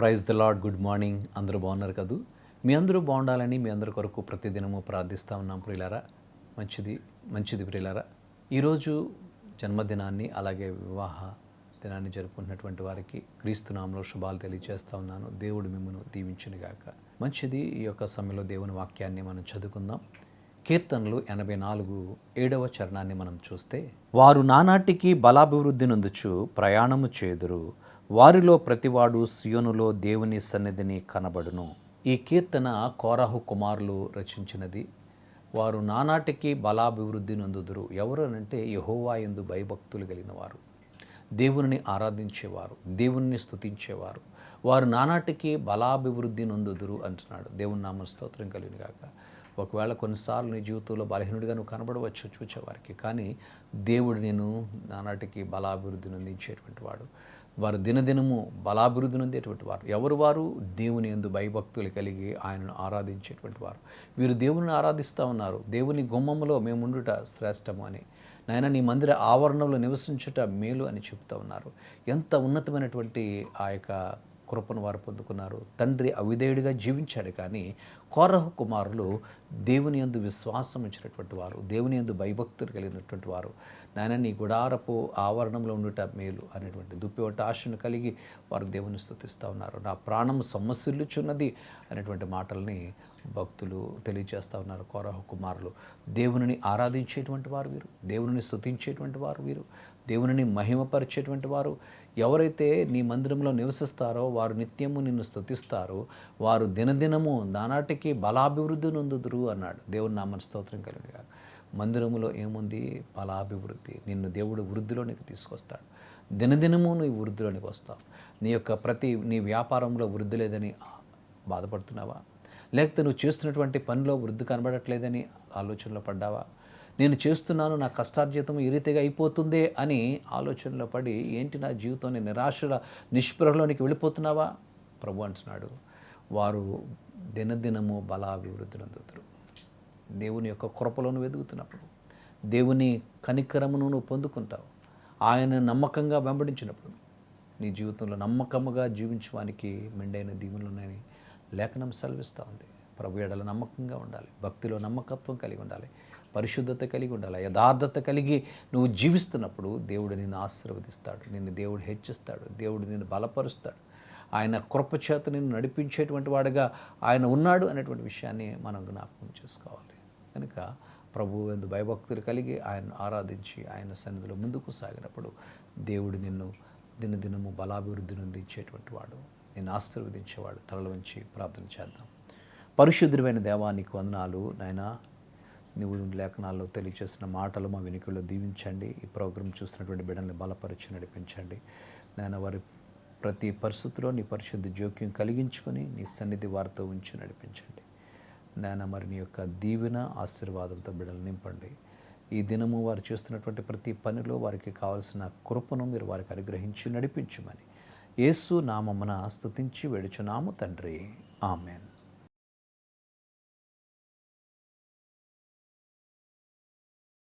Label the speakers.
Speaker 1: Praise the Lord good morning. అందరూ బాగున్నారు కదూ? మీ అందరూ బాగుండాలని మీ అందరి కొరకు ప్రతిదినము ప్రార్థిస్తూ ఉన్నాం ప్రియులారా. మంచిది మంచిది ప్రియులారా. ఈరోజు జన్మదినాన్ని అలాగే వివాహ దినాన్ని జరుపుకుంటున్నటువంటి వారికి క్రీస్తునామంలో శుభాలు తెలియజేస్తూ ఉన్నాను. దేవుడు మిమ్మల్ని దీవించునుగాక. మంచిది ఈ యొక్క సమయంలో దేవుని వాక్యాన్ని మనం చదువుకుందాం. కీర్తనలు ఎనభై నాలుగు ఏడవ చరణాన్ని మనం చూస్తే వారు నానాటికి బలాభివృద్ధి నందుచు ప్రయాణము చేదురు. వారిలో ప్రతివాడు సియోనులో దేవుని సన్నిధిని కనబడును. ఈ కీర్తన కోరాహు కుమారులు రచించినది. వారు నానాటికి బలాభివృద్ధి నందుదురు. ఎవరు అనంటే యహోవా ఎందు భయభక్తులు కలిగిన వారు దేవుని ఆరాధించేవారు దేవుణ్ణి స్తుతించేవారు. వారు నానాటికి బలాభివృద్ధి నందుదురు అంటున్నాడు. దేవుని నామ స్తోత్రం కలిగిన కాక ఒకవేళ కొన్నిసార్లు నీ జీవితంలో బలహీనుడిగా నువ్వు కనబడవచ్చు చూచేవారికి. కానీ దేవుడు నేను నానాటికి బలాభివృద్ధి నొందించేటువంటి వాడు. వారు దినదినము బలాభివృద్ధి నొందేటువంటి వారు. ఎవరు వారు? దేవుని ఎందు భయభక్తులు కలిగి ఆయనను ఆరాధించేటువంటి వారు. వీరు దేవుని ఆరాధిస్తూ ఉన్నారు. దేవుని గుమ్మములో మేముండుట శ్రేష్టము అని. నాయన నీ మందిర ఆవరణంలో నివసించుట మేలు అని చెప్తా ఉన్నారు. ఎంత ఉన్నతమైనటువంటి ఆ యొక్క కృపను వారు పొందుకున్నారు. తండ్రి అవిధేయుడిగా జీవించాడు కానీ కోరహ కుమారులు దేవుని యందు విశ్వాసం ఇచ్చినటువంటి వారు దేవుని యందు భయభక్తులు కలిగినటువంటి వారు. నాయన నీ గుడారపు ఆవరణంలో ఉండుట మేలు అనేటువంటి దుప్పి ఆశను కలిగి వారు దేవుని స్థుతిస్తూ ఉన్నారు. నా ప్రాణం సమస్యలుచున్నది అనేటువంటి మాటల్ని భక్తులు తెలియజేస్తూ ఉన్నారు కోరహ కుమారులు. దేవుని ఆరాధించేటువంటి వారు వీరు దేవుని స్థుతించేటువంటి వారు వీరు దేవుని మహిమపరిచేటువంటి వారు. ఎవరైతే నీ మందిరంలో నివసిస్తారో వారు నిత్యము నిన్ను స్తుతిస్తారో వారు దినదినము దానాటికి బలాభివృద్ధి నొందుదురు అన్నాడు. దేవుని నామని స్తోత్రం కలిగారు మందిరములో ఏముంది? బలాభివృద్ధి. నిన్ను దేవుడు వృద్ధిలోనికి తీసుకొస్తాడు. దినదినము నువ్వు వృద్ధిలోనికి వస్తావు. నీ యొక్క ప్రతి నీ వ్యాపారంలో వృద్ధి లేదని బాధపడుతున్నావా? లేకపోతే నువ్వు చేస్తున్నటువంటి పనిలో వృద్ధి కనబడట్లేదని ఆలోచనలో పడ్డావా? నేను చేస్తున్నాను నా కష్టార్జితం ఈ రీతిగా అయిపోతుందే అని ఆలోచనలో పడి ఏంటి నా జీవితం నేను నిరాశల నిష్ప్రహలోనికి వెళ్ళిపోతున్నావా? ప్రభు అంటున్నాడు వారు దినదినము బలాభివృద్ధి నందుతురు దేవుని యొక్క కృపలను వెతుకుతున్నప్పుడు దేవుని కనికరమును నువ్వు పొందుకుంటావు. ఆయన నమ్మకంగా వెంబడించినప్పుడు నీ జీవితంలో నమ్మకముగా జీవించడానికి మెండైన దీవులున్నాయని లేఖనం సెలవిస్తూ ఉంది. ప్రభు ఎడల నమ్మకంగా ఉండాలి భక్తిలో నమ్మకత్వం కలిగి ఉండాలి. పరిశుద్ధత కలిగి ఉండాలి? యథార్థత కలిగి నువ్వు జీవిస్తున్నప్పుడు దేవుడు నిన్ను ఆశీర్వదిస్తాడు నిన్ను దేవుడు హెచ్చిస్తాడు దేవుడు నిన్ను బలపరుస్తాడు. ఆయన కృపచేత నిన్ను నడిపించేటువంటి వాడుగా ఆయన ఉన్నాడు అనేటువంటి విషయాన్ని మనం జ్ఞాపకం చేసుకోవాలి. కనుక ప్రభు ఎందు భయభక్తులు కలిగి ఆయన ఆరాధించి ఆయన సన్నిధిలో ముందుకు సాగినప్పుడు దేవుడు నిన్ను దినదినము బలాభివృద్ధిని అందించేటువంటి వాడు. నేను ఆశీర్వదించేవాడు. తలల ఉంచి ప్రార్థన చేద్దాం. పరిశుద్ధమైన దేవానికి వందనాలు. నాయనా నువ్వు లేఖనాల్లో తెలియచేసిన మాటలు మా వెనుకల్లో దీవించండి. ఈ ప్రోగ్రాం చూస్తున్నటువంటి బిడ్డల్ని బలపరిచి నడిపించండి. నేను వారి ప్రతి పరిస్థితిలో నీ పరిశుద్ధ జోక్యం కలిగించుకొని నీ సన్నిధి వారితో ఉంచి నడిపించండి. నాయన మరి నీ యొక్క దీవెన ఆశీర్వాదంతో బిడ్డలు నింపండి. ఈ దినము వారు చేస్తున్నటువంటి ప్రతి పనిలో వారికి కావలసిన కృపను మీరు వారికి అనుగ్రహించి నడిపించమని యేసు నామమున స్తుతించి వేడుచున్నాము తండ్రి. ఆమెన్.